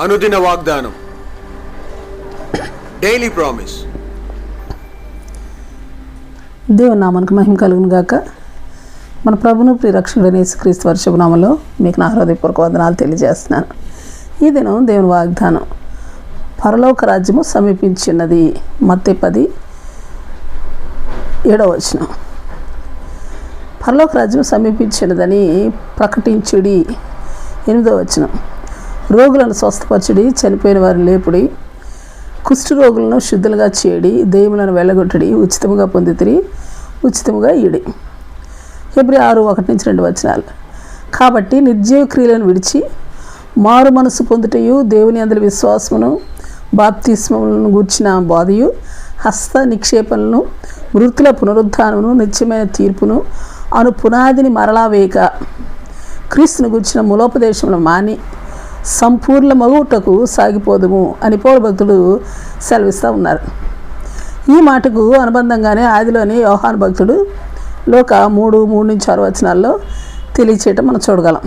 అనుదిన వాగ్దానం. Daily promise దేవుని నామానికి మహిమ కలుగును గాక. మన ప్రభును ప్రియరక్షకుడైన యేసుక్రీస్తు వారి శుభనామంలో మీకు నా హృదయపూర్వక వందనాలు తెలియజేస్తున్నాను. ఈ దినం దేవుని వాగ్దానం. పరలోక రాజ్యము సమీపించినది. మత్తే పది ఏడవ వచనం. పరలోక రాజ్యం సమీపించినదని ప్రకటించుడి. ఎనిమిదో వచనం. రోగులను స్వస్థపరచుడి చనిపోయిన వారిని లేపుడి. కుష్ఠ రోగులను శుద్ధులుగా చేయడి దెయ్యములను వెళ్ళగొట్టడి ఉచితముగా పొందితిరి ఉచితముగా ఈడి ఎప్పుడు ఆరు ఒకటి నుంచి రెండు వచనాలు. కాబట్టి నిర్జీవ క్రియలను విడిచి మారు మనసు పొందుటయు దేవుని అందరి విశ్వాసమును బాప్తిస్మములను గూర్చిన బాధయు హస్త నిక్షేపణను మృతుల పునరుద్ధానమును నిత్యమైన తీర్పును అను పునాదిని మరలా వేయక క్రీస్తును గూర్చిన మూలోపదేశమును మాని సంపూర్ణ మగుటకు సాగిపోదుము అని పౌర సెలవిస్తూ ఉన్నారు. ఈ మాటకు అనుబంధంగానే ఆదిలోని యోహాను భక్తుడు లోక మూడు మూడు నుంచి ఆరు వచనాల్లో తెలియచేయటం మనం చూడగలం.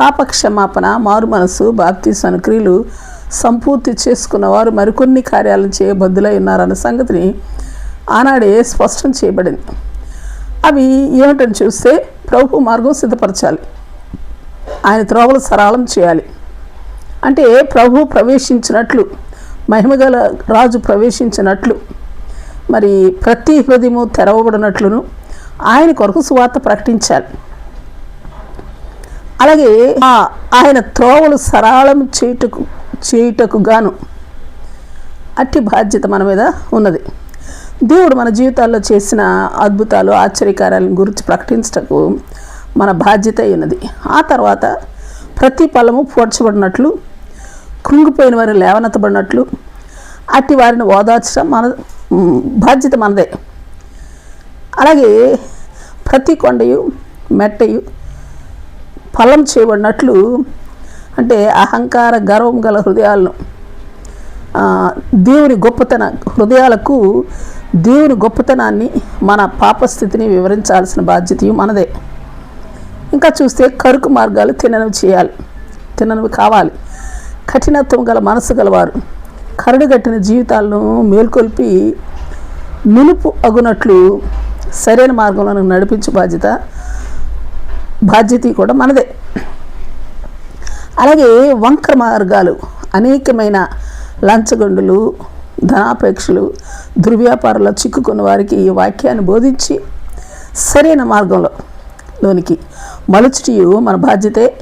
పాప క్షమాపణ మారు మనసు బాప్తీసాను క్రియలు సంపూర్తి చేసుకున్న వారు మరికొన్ని కార్యాలను చేయబద్దులై ఉన్నారన్న సంగతిని ఆనాడే స్పష్టం చేయబడింది. అవి ఏమిటని చూస్తే ప్రభు మార్గం సిద్ధపరచాలి. ఆయన త్రోవలు సరళం చేయాలి. అంటే ప్రభు ప్రవేశించినట్లు మహిమగల రాజు ప్రవేశించినట్లు మరి ప్రతి హృదయము తెరవబడినట్లును ఆయన కొరకు సువార్త ప్రకటించాలి. అలాగే ఆయన త్రోవలు సరళం చేయుటకు చేయుటకు గాను అట్టి బాధ్యత మన మీద ఉన్నది. దేవుడు మన జీవితాల్లో చేసిన అద్భుతాలు ఆశ్చర్యకార్యాలను గురించి ప్రకటించటకు మన బాధ్యత అయినది. ఆ తర్వాత ప్రతి ఫలము పోడ్చబడినట్లు కృంగిపోయిన వారిని లేవనెత్తబడినట్లు అట్టి వారిని ఓదార్చడం మన బాధ్యత మనదే. అలాగే ప్రతి కొండయు మెట్టయు ఫలం చేయబడినట్లు అంటే అహంకార గర్వం గల హృదయాలను దేవుని గొప్పతన హృదయాలకు దేవుని గొప్పతనాన్ని మన పాపస్థితిని వివరించాల్సిన బాధ్యతయు మనదే. ఇంకా చూస్తే కరుకు మార్గాలు తిననవి చేయాలి. తిననవి కావాలి. కఠినత్వం గల మనసు గలవారు. కరడుగట్టిన జీవితాలను మేల్కొల్పి నునుపు అగునట్లు సరైన మార్గంలో నడిపించే బాధ్యత బాధ్యత కూడా మనదే. అలాగే వంకర మార్గాలు అనేకమైన లంచగొండులు ధనాపేక్షలు దుర్వ్యాపారంలో చిక్కుకున్న వారికి ఈ వాక్యాన్ని బోధించి సరైన మార్గంలో లోనికి మలుచుటియు మన బాధ్యతే.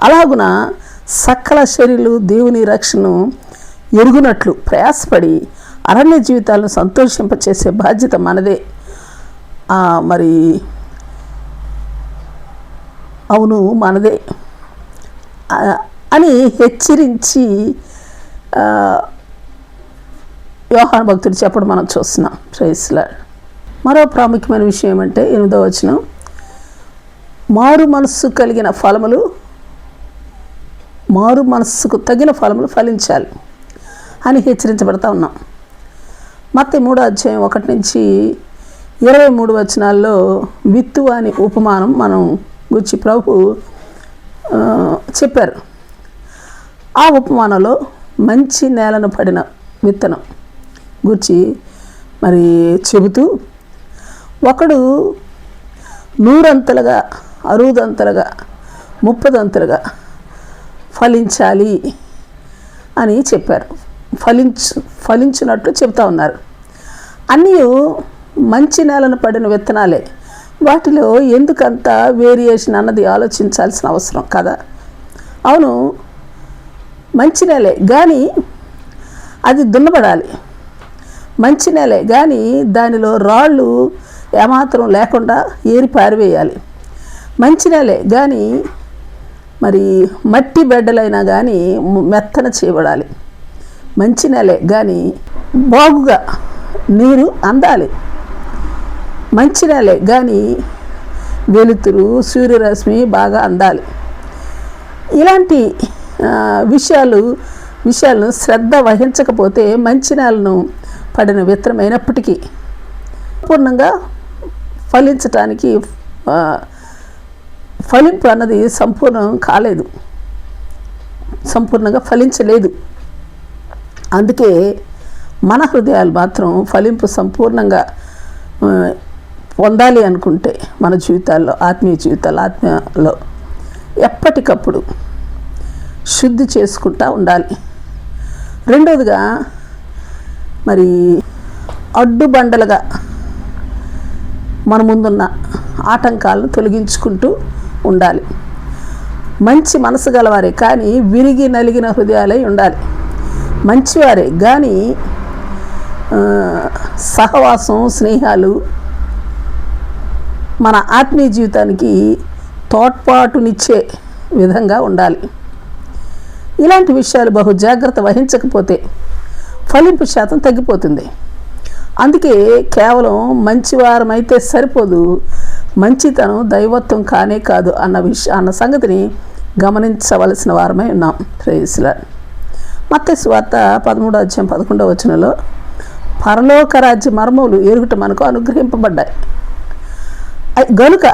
అలాగున సకల శరీరులు దేవుని రక్షణను ఎరుగునట్లు ప్రయాసపడి అరణ్య జీవితాలను సంతోషింపచేసే బాధ్యత మనదే. మరి అవును మనదే. అని హెచ్చరించి వ్యవహార భక్తుడు చెప్పడం మనం చూస్తున్నాం. ప్రైస్లా మరో ప్రాముఖ్యమైన విషయం ఏమంటే ఎనిమిదో వచనం. మారు మనస్సు కలిగిన ఫలములు మారు మనస్సుకు తగిన ఫలములు ఫలించాలి అని హెచ్చరించబడతా ఉన్నాం. మత్తే మూడో అధ్యాయం ఒకటి నుంచి ఇరవై మూడు వచనాల్లో విత్తు అని ఉపమానం మనం గుచ్చి ప్రభు చెప్పారు. ఆ ఉపమానంలో మంచి నేలను పడిన విత్తనం గురించి మరి చెబుతూ ఒకడు నూరంతలుగా అరుదంతలుగా ముప్పదంతలుగా ఫలించాలి అని చెప్పారు. ఫలించు ఫలించినట్లు చెప్తా ఉన్నారు. అన్నీ మంచి నేలను పడిన విత్తనాలే. వాటిలో ఎందుకంత వేరియేషన్ అన్నది ఆలోచించాల్సిన అవసరం కదా? అవును మంచి నేలే కానీ అది దున్నబడాలి. మంచి నేలే కానీ దానిలో రాళ్ళు ఏమాత్రం లేకుండా ఏరి పారివేయాలి. మంచి నేలే కానీ మరి మట్టి బెడ్డలైనా కానీ మెత్తన చేయబడాలి. మంచి నేలే కానీ బాగుగా నీరు అందాలి. మంచి నేలే కానీ వెలుతురు సూర్యరశ్మి బాగా అందాలి. ఇలాంటి విషయాలు విషయాలను శ్రద్ధ వహించకపోతే మంచి నేలను పడిన విత్తనమైనప్పటికీ పూర్ణంగా ఫలించటానికి ఫలింపు అన్నది సంపూర్ణం కాలేదు. సంపూర్ణంగా ఫలించలేదు. అందుకే మన హృదయాలు మాత్రం ఫలింపు సంపూర్ణంగా పొందాలి అనుకుంటే మన జీవితాల్లో ఆత్మీయ జీవితాలు ఆత్మీయలో ఎప్పటికప్పుడు శుద్ధి చేసుకుంటూ ఉండాలి. రెండవదిగా మరి అడ్డుబండలుగా మన ముందున్న ఆటంకాలను తొలగించుకుంటూ ఉండాలి. మంచి మనసు గలవారే కానీ విరిగి నలిగిన హృదయాలై ఉండాలి. మంచివారే కానీ సహవాసం స్నేహాలు మన ఆత్మీయ జీవితానికి తోడ్పాటునిచ్చే విధంగా ఉండాలి. ఇలాంటి విషయాలు బహు జాగ్రత్త వహించకపోతే ఫలింపు శాతం తగ్గిపోతుంది. అందుకే కేవలం మంచివారమైతే సరిపోదు. మంచితనం దైవత్వం కానే కాదు అన్న విష అన్న సంగతిని గమనించవలసిన వారమై ఉన్నాం. ప్రేయసుల మత్తే స్వార్త పదమూడో అధ్యాయం పదకొండవ వచనంలో పరలోక రాజ్య మర్మములు ఎరుగుట మనకు అనుగ్రహింపబడ్డాయి. గనుక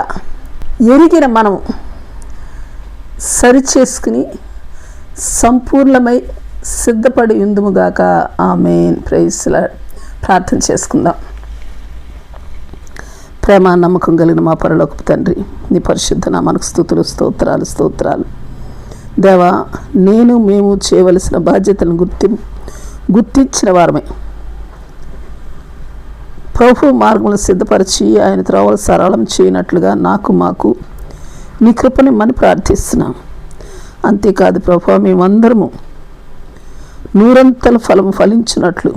ఎరిగిన మనం సరిచేసుకుని సంపూర్ణమై సిద్ధపడి ఉందుముగాక ఆమెన్ ప్రైస్లా ప్రార్థన చేసుకుందాం. ప్రేమ నమ్మకం కలిగిన మా పరలోకపు తండ్రి నీ పరిశుద్ధ నామానికి స్థుతులు స్తోత్రాలు స్తోత్రాలు. దేవా నేను మేము చేయవలసిన బాధ్యతను గుర్తి గుర్తించిన వారమే. ప్రభు మార్గములు సిద్ధపరిచి ఆయన త్రోవలు సరళం చేయనట్లుగా నాకు మాకు నీ కృపని మని ప్రార్థిస్తున్నాం. అంతేకాదు ప్రభు మేమందరము నూరంతల ఫలం ఫలించినట్లు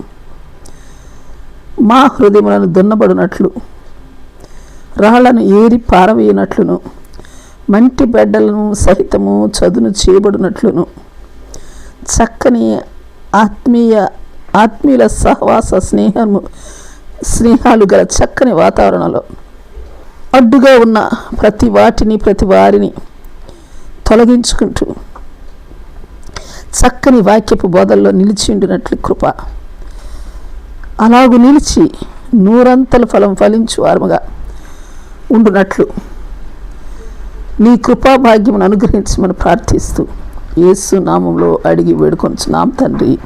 మా హృదయములను దున్నబడినట్లు రాళ్ళను ఏరి పారవేయనట్లును. మంటి బెడ్డలను సహితము చదును చేయబడినట్లును. చక్కని ఆత్మీయ ఆత్మీయుల సహవాస స్నేహము స్నేహాలు గల చక్కని వాతావరణంలో. అడ్డుగా ఉన్న ప్రతి వాటిని ప్రతి వారిని తొలగించుకుంటూ చక్కని వాక్యపు బోధల్లో నిలిచి ఉండినట్లు కృప. అలాగు నిలిచి నూరంతల ఫలం ఫలించు వారముగా ఉండునట్లు. నీ కృపాభాగ్యమును అనుగ్రహించమని ప్రార్థిస్తూ యేసు నామంలో అడిగి వేడుకొంచున్నాం తండ్రి.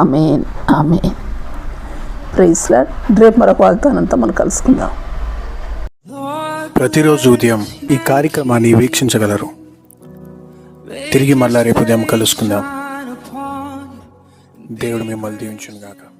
ఆమెన్. ఆమెన్. ప్రైస్లా రేపు మరొక వాగ్దానంతో మనం కలుసుకుందాం. ప్రతిరోజు ఉదయం ఈ కార్యక్రమాన్ని వీక్షించగలరు. తిరిగి మళ్ళా రేపు ఉదయం కలుసుకుందాం. దేవుడు మిమ్మల్ని దీవించుగాక గాక